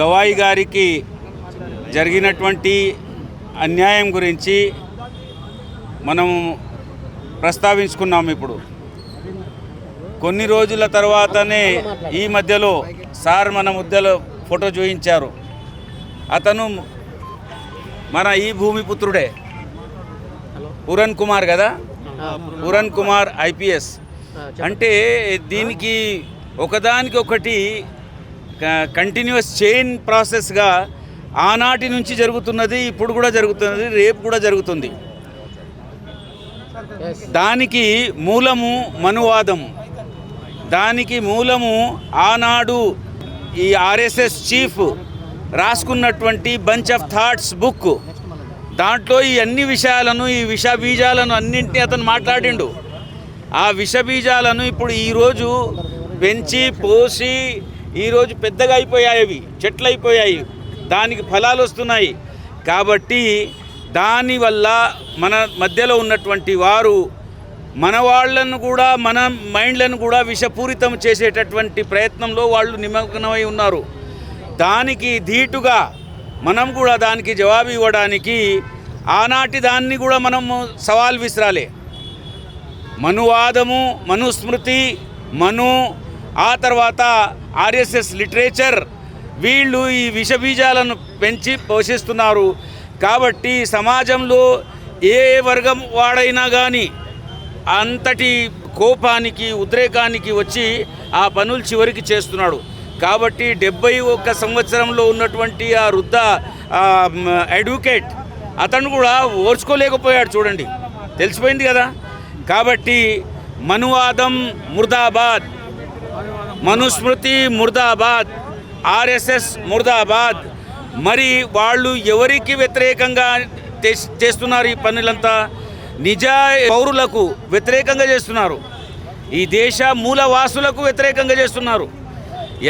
గవాయి గారికి జరిగినటువంటి అన్యాయం గురించి మనం ప్రస్తావించుకున్నాం ఇప్పుడు. కొన్ని రోజుల తర్వాతనే ఈ మధ్యలో సార్ మన ముద్దలో ఫోటో చూపించారు అతను మన ఈ భూమిపుత్రుడే పురణ్ కుమార్ కదా? పురణ్ కుమార్ ఐపీఎస్ అంటే దీనికి ఒకదానికి ఒకటి కంటిన్యూస్ చైన్ ప్రాసెస్గా ఆనాటి నుంచి జరుగుతున్నది ఇప్పుడు కూడా జరుగుతున్నది రేపు కూడా జరుగుతుంది. దానికి మూలము మనువాదం. దానికి మూలము ఆనాడు ఈ ఆర్ఎస్ఎస్ చీఫ్ రాసుకున్నటువంటి బంచ్ ఆఫ్ థాట్స్ బుక్ దాంట్లో ఈ అన్ని విషయాలను ఈ విష బీజాలను అన్నింటినీ అతను మాట్లాడిండు. ఆ విష బీజాలను ఇప్పుడు ఈరోజు పెంచి పోసి ఈరోజు పెద్దగా అయిపోయాయి. అవి చెట్లు అయిపోయాయి. దానికి ఫలాలు వస్తున్నాయి. కాబట్టి దానివల్ల మన మధ్యలో ఉన్నటువంటి వారు మన వాళ్ళను కూడా మన మైండ్లను కూడా విషపూరితం చేసేటటువంటి ప్రయత్నంలో వాళ్ళు నిమగ్నమై ఉన్నారు. దానికి ధీటుగా మనం కూడా దానికి జవాబు ఇవ్వడానికి ఆనాటి దాన్ని కూడా మనము సవాల్ విసిరాలి. మనువాదము మనుస్మృతి మను ఆ తర్వాత ఆర్ఎస్ఎస్ లిటరేచర్ వీళ్ళు ఈ విషబీజాలను పెంచి పోషిస్తున్నారు. కాబట్టి సమాజంలో ఏ వర్గం వాడైనా కానీ అంతటి కోపానికి ఉద్రేకానికి వచ్చి ఆ పనులు చివరికి చేస్తున్నాడు. కాబట్టి డెబ్బై ఒక్క సంవత్సరంలో ఉన్నటువంటి ఆ వృద్ధ అడ్వకేట్ అతను కూడా ఓర్చుకోలేకపోయాడు చూడండి. తెలిసిపోయింది కదా? కాబట్టి మనువాదం ముర్దాబాద్. మనుస్మృతి ముర్దాబాద్ ఆర్ఎస్ఎస్ ముర్దాబాద్. మరి వాళ్ళు ఎవరికి వ్యతిరేకంగా చేస్తున్నారు ఈ పనులంతా? నిజ పౌరులకు వ్యతిరేకంగా చేస్తున్నారు. ఈ దేశ మూలవాసులకు వ్యతిరేకంగా చేస్తున్నారు.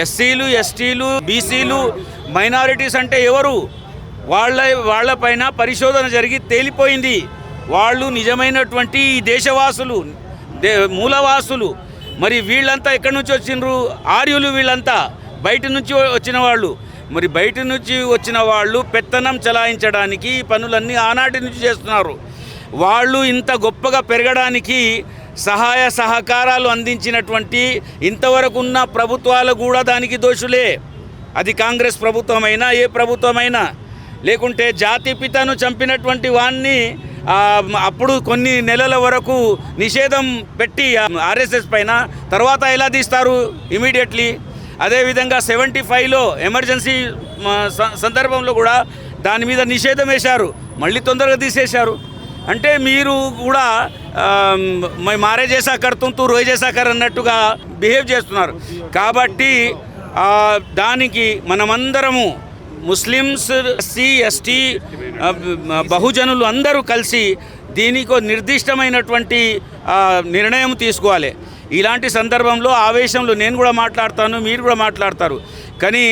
ఎస్సీలు ఎస్టీలు బీసీలు మైనారిటీస్ అంటే ఎవరు? వాళ్ళ వాళ్ళపైన పరిశోధన జరిగి తేలిపోయింది. వాళ్ళు నిజమైనటువంటి ఈ దేశవాసులు దే మూలవాసులు. మరి వీళ్ళంతా ఎక్కడి నుంచి వచ్చిండ్రు? ఆర్యులు వీళ్ళంతా బయట నుంచి వచ్చిన వాళ్ళు. మరి బయట నుంచి వచ్చిన వాళ్ళు పెత్తనం చలాయించడానికి ఈ పనులన్నీ ఆనాటి నుంచి చేస్తున్నారు. వాళ్ళు ఇంత గొప్పగా పెరగడానికి సహాయ సహకారాలు అందించినటువంటి ఇంతవరకు ఉన్న ప్రభుత్వాలు కూడా దానికి దోషులే. అది కాంగ్రెస్ ప్రభుత్వమైనా ఏ ప్రభుత్వమైనా. లేకుంటే జాతి పితను చంపినటువంటి వాణ్ణి అప్పుడు కొన్ని నెలల వరకు నిషేధం పెట్టి ఆర్ఎస్ఎస్ పైన తర్వాత ఎలా తీస్తారు? ఇమీడియట్లీ అదేవిధంగా సెవెంటీ ఫైవ్లో ఎమర్జెన్సీ స- సందర్భంలో కూడా దాని మీద నిషేధం వేశారు. మళ్ళీ తొందరగా తీసేశారు. అంటే మీరు కూడా మారే చేసా కర్తం రోయ్ అన్నట్టుగా బిహేవ్ చేస్తున్నారు. కాబట్టి దానికి మనమందరము ముస్లిమ్స్ ఎస్సీ ఎస్టీ బహుజనులు అందరూ కలిసి దీనికి నిర్దిష్టమైనటువంటి నిర్ణయం తీసుకోవాలి. ఇలాంటి సందర్భంలో ఆవేశంలో నేను కూడా మాట్లాడతాను మీరు కూడా మాట్లాడతారు. కానీ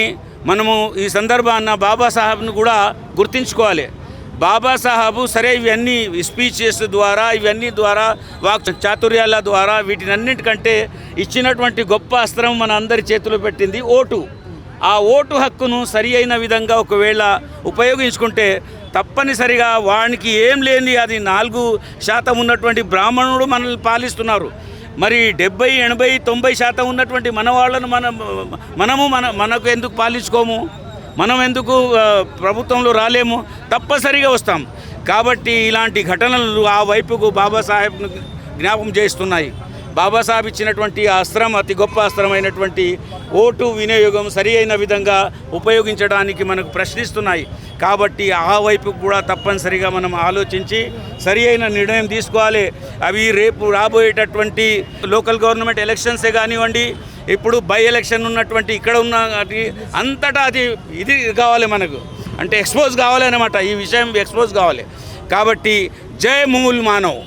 మనము ఈ సందర్భాన్న బాబాసాహెబ్ను కూడా గుర్తించుకోవాలి. బాబాసాహెబు సరే ఇవన్నీ స్పీచెస్ ద్వారా ఇవన్నీ ద్వారా వాక్ చాతుర్యాల ద్వారా వీటినన్నిటికంటే ఇచ్చినటువంటి గొప్ప అస్త్రం మన అందరి చేతిలో పెట్టింది ఓటు. ఆ ఓటు హక్కును సరి అయిన విధంగా ఒకవేళ ఉపయోగించుకుంటే తప్పనిసరిగా వానికి ఏం లేని అది నాలుగు శాతం ఉన్నటువంటి బ్రాహ్మణుడు మనల్ని పాలిస్తున్నారు. మరి డెబ్బై ఎనభై తొంభై శాతం ఉన్నటువంటి మన వాళ్ళను మన మనము మన మనకు ఎందుకు పాలించుకోము? మనం ఎందుకు ప్రభుత్వంలో రాలేము? తప్పనిసరిగా వస్తాం. కాబట్టి ఇలాంటి ఘటనలు ఆ వైపుకు బాబాసాహెబ్ను జ్ఞాపకం చేస్తున్నాయి. బాబాసాహెబ్ ఇచ్చినటువంటి అస్త్రం అతి గొప్ప అస్త్రమైనటువంటి ఓటు వినియోగం సరి అయిన విధంగా ఉపయోగించడానికి మనకు ప్రశ్నిస్తున్నాయి. కాబట్టి ఆ వైపు కూడా తప్పనిసరిగా మనం ఆలోచించి సరి అయిన నిర్ణయం తీసుకోవాలి. అవి రేపు రాబోయేటటువంటి లోకల్ గవర్నమెంట్ ఎలక్షన్సే కానివ్వండి ఇప్పుడు బై ఎలక్షన్ ఉన్నటువంటి ఇక్కడ ఉన్న అంతటా అది ఇది కావాలి మనకు. అంటే ఎక్స్పోజ్ కావాలి అనమాట ఈ విషయం ఎక్స్పోజ్ కావాలి. కాబట్టి జై మూల్ మానవ్.